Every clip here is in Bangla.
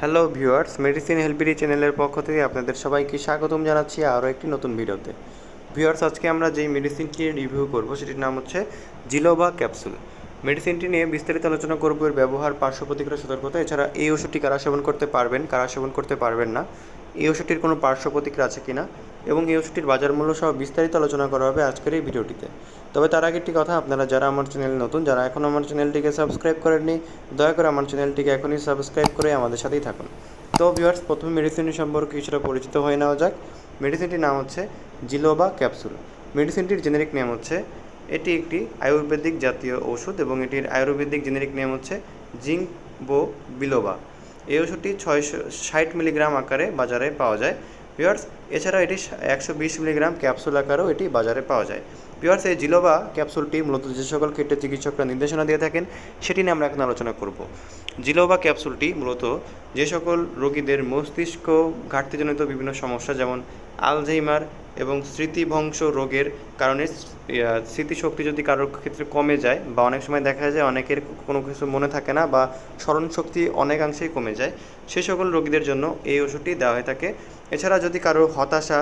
হ্যালো ভিউয়ার্স মেডিসিন হেল্পিরি চ্যানেলের পক্ষ থেকে আপনাদের সবাইকে স্বাগতম জানাচ্ছি আরও একটি নতুন ভিডিওতে। ভিউয়ার্স আজকে আমরা যেই মেডিসিনটি রিভিউ করব, সেটির নাম হচ্ছে জিলোবা ক্যাপসুল মেডিসিনটি নিয়ে বিস্তারিত আলোচনা করব এর ব্যবহার, পার্শ্ব প্রতিক্রিয়া, সতর্কতা, এছাড়া এই ওষুধটি কারা সেবন করতে পারবেন, কারা সেবন করতে পারবেন না, এই ওষুধটির কোনো পার্শ্ব প্রতিক্রিয়া আছে কিনা এবং এই ওষুধটির বাজার মূল্য সহ বিস্তারিত আলোচনা করা হবে আজকের এই ভিডিওটিতে। তবে তার আগে একটি কথা, আপনারা যারা আমার চ্যানেল নতুন, যারা এখন আমার চ্যানেলটিকে সাবস্ক্রাইব করেননি, দয়া করে আমার চ্যানেলটিকে এখনই সাবস্ক্রাইব করে আমাদের সাথেই থাকুন। তো ভিউয়ার্স, প্রথমে মেডিসিনটি সম্পর্কে কিছুটা পরিচিত হয়ে নেওয়া যাক। মেডিসিনটির নাম হচ্ছে জিলোবা ক্যাপসুল। মেডিসিনটির জেনেরিক নেম হচ্ছে, এটি একটি আয়ুর্বেদিক জাতীয় ওষুধ এবং এটির আয়ুর্বেদিক জেনেরিক নেম হচ্ছে জিঙ্ক বো বিলোবা এই ওষুধটি ছয়শো ষাট মিলিগ্রাম আকারে বাজারে পাওয়া যায়। পিওর্স এছাড়াও এটি একশো বিশ মিলিগ্রাম ক্যাপসুল আকারেও এটি বাজারে পাওয়া যায়। পিওর্স এই জিলোবা ক্যাপসুলটি মূলত যে সকল ক্ষেত্রে চিকিৎসকরা নির্দেশনা দিয়ে থাকেন, সেটি নিয়ে আমরা এখন আলোচনা করব। জিলোবা ক্যাপসুলটি মূলত যে সকল রোগীদের মস্তিষ্ক ঘাটতিজনিত বিভিন্ন সমস্যা, যেমন আলঝেইমার এবং স্মৃতিভংশ রোগের কারণে স্মৃতিশক্তি যদি কারোর ক্ষেত্রে কমে যায় বা অনেক সময় দেখা যায় অনেকের কোনো কিছু মনে থাকে না বা স্মরণশক্তি অনেকাংশেই কমে যায় সেই সকল রোগীদের জন্য এই ওষুধটি দেওয়া হয়ে থাকে। এছাড়া যদি কারও হতাশা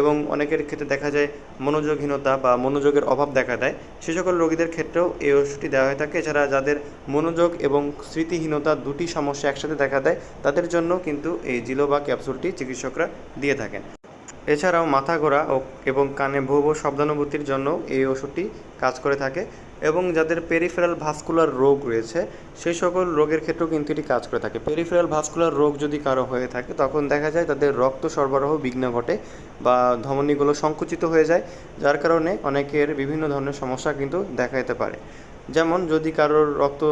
এবং অনেকের ক্ষেত্রে দেখা যায় মনোযোগহীনতা বা মনোযোগের অভাব দেখা দেয়, সে সকল রোগীদের ক্ষেত্রেও এই ওষুধটি দেওয়া হয়ে থাকে। এছাড়া যাদের মনোযোগ এবং স্মৃতিহীনতা দুটি সমস্যা একসাথে দেখা দেয়, তাদের জন্য কিন্তু এই জিলোবা ক্যাপসুলটি চিকিৎসকরা দিয়ে থাকেন। এছাড়াও মাথা ঘোরা ও এবং কানে ভৌ ভৌ শব্দানুভূতির জন্য এই ওষুধটি কাজ করে থাকে এবং যাদের পেরিফেরাল ভাস্কুলার রোগ রয়েছে, সেই সকল রোগের ক্ষেত্রেও কিন্তু এটি কাজ করে থাকে। পেরিফেরাল ভাস্কুলার রোগ যদি কারও হয়ে থাকে, তখন দেখা যায় তাদের রক্ত সরবরাহ বিঘ্ন ঘটে বা ধমনীগুলো সংকুচিত হয়ে যায়, যার কারণে অনেকের বিভিন্ন ধরনের সমস্যা কিন্তু দেখা যেতে পারে। যেমন যদি কারোর রক্ত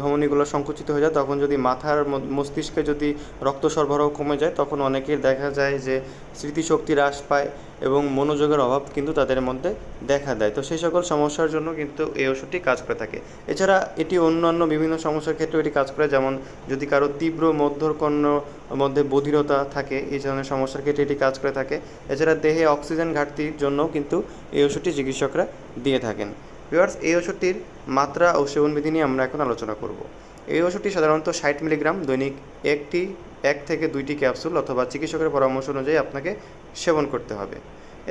ধমনীগুলো সংকুচিত হয়ে যায়, তখন যদি মাথার মস্তিষ্কে যদি রক্ত সরবরাহ কমে যায়, তখন অনেকের দেখা যায় যে স্মৃতিশক্তি হ্রাস পায় এবং মনোযোগের অভাব কিন্তু তাদের মধ্যে দেখা দেয়। তো সেই সকল সমস্যার জন্য কিন্তু এই ওষুধটি কাজ করে থাকে। এছাড়া এটি অন্যান্য বিভিন্ন সমস্যার ক্ষেত্রেও এটি কাজ করে, যেমন যদি কারও তীব্র মধ্যকর্ণ মধ্যে বধিরতা থাকে, এই ধরনের সমস্যার ক্ষেত্রে এটি কাজ করে থাকে। এছাড়া দেহে অক্সিজেন ঘাটতির জন্য কিন্তু এই ওষুধটি চিকিৎসকরা দিয়ে থাকেন। ভিউয়ার্স, এই ওষুধটির মাত্রা ও সেবনবিধি নিয়ে আমরা এখন আলোচনা করব। এই ওষুধটি সাধারণত ষাট মিলিগ্রাম দৈনিক একটি, এক থেকে দুইটি ক্যাপসুল অথবা চিকিৎসকের পরামর্শ অনুযায়ী আপনাকে সেবন করতে হবে।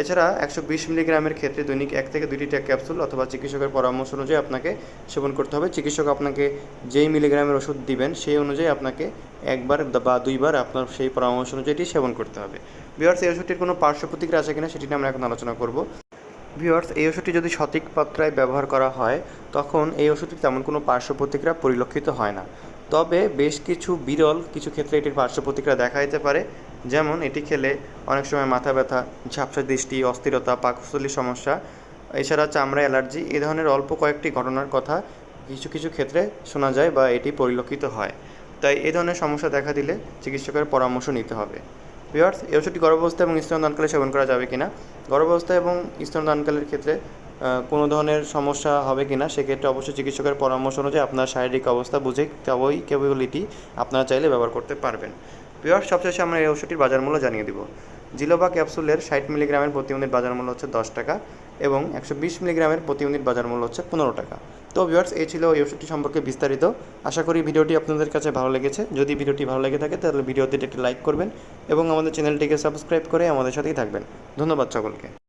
এছাড়া একশো বিশ মিলিগ্রামের ক্ষেত্রে দৈনিক এক থেকে দুইটি ক্যাপসুল অথবা চিকিৎসকের পরামর্শ অনুযায়ী আপনাকে সেবন করতে হবে। চিকিৎসক আপনাকে যেই মিলিগ্রামের ওষুধ দিবেন সেই অনুযায়ী আপনাকে একবার বা দুইবার আপনার সেই পরামর্শ অনুযায়ীটি সেবন করতে হবে। বিয়ার্স এই ওষুধটির কোনো পার্শ্ব প্রতিক্রিয়া আছে কিনা সেটি নিয়ে আমরা এখন আলোচনা করব। ভিউয়ার্স এই ওষুধটি যদি সঠিক মাত্রায় ব্যবহার করা হয়, তখন এই ওষুধটির তেমন কোনো পার্শ্ব প্রতিক্রিয়া পরিলক্ষিত হয় না। তবে বেশ কিছু বিরল কিছু ক্ষেত্রে এটির পার্শ্ব প্রতিক্রিয়া দেখা যেতে পারে। যেমন, এটি খেলে অনেক সময় মাথা ব্যথা, ঝাপসা দৃষ্টি, অস্থিরতা, পাকস্থলীর সমস্যা, এছাড়া চামড়া অ্যালার্জি এই ধরনের অল্প কয়েকটি ঘটনার কথা কিছু কিছু ক্ষেত্রে শোনা যায় বা এটি পরিলক্ষিত হয়। তাই এই ধরনের সমস্যা দেখা দিলে চিকিৎসকের পরামর্শ নিতে হবে। ভিওয়ার্স এই ওষুধটি গর্ভাবস্থা এবং স্তনদানকালে সেবন করা যাবে কিনা? গর্ভাবস্থা এবং স্তনদানকালের ক্ষেত্রে কোনো ধরনের সমস্যা হবে কিনা? সেক্ষেত্রে অবশ্যই চিকিৎসকের পরামর্শ অনুযায়ী আপনার শারীরিক অবস্থা, বুঝে তবেই কেবলিটি আপনারা চাইলে ব্যবহার করতে পারবেন। ভিওয়ার্স সবশেষে আমরা এই ওষুধটির বাজার মূল্য জানিয়ে দিব। জিলোবা ক্যাপসুলের ষাট মিলিগ্রামের প্রতি ইউনিট বাজার মূল্য হচ্ছে দশ টাকা এবং একশো বিশ মিলিগ্রামের প্রতি ইউনিট বাজার মূল্য হচ্ছে পনেরো টাকা। তো ভিউয়ার্স এই ছিল এই ওষুধটি সম্পর্কে বিস্তারিত। আশা করি ভিডিওটি আপনাদের কাছে ভালো লেগেছে। যদি ভিডিওটি ভালো লেগে থাকে, তাহলে ভিডিওতে একটি লাইক করবেন এবং আমাদের চ্যানেলটিকে সাবস্ক্রাইব করে আমাদের সাথেই থাকবেন। ধন্যবাদ সকলকে।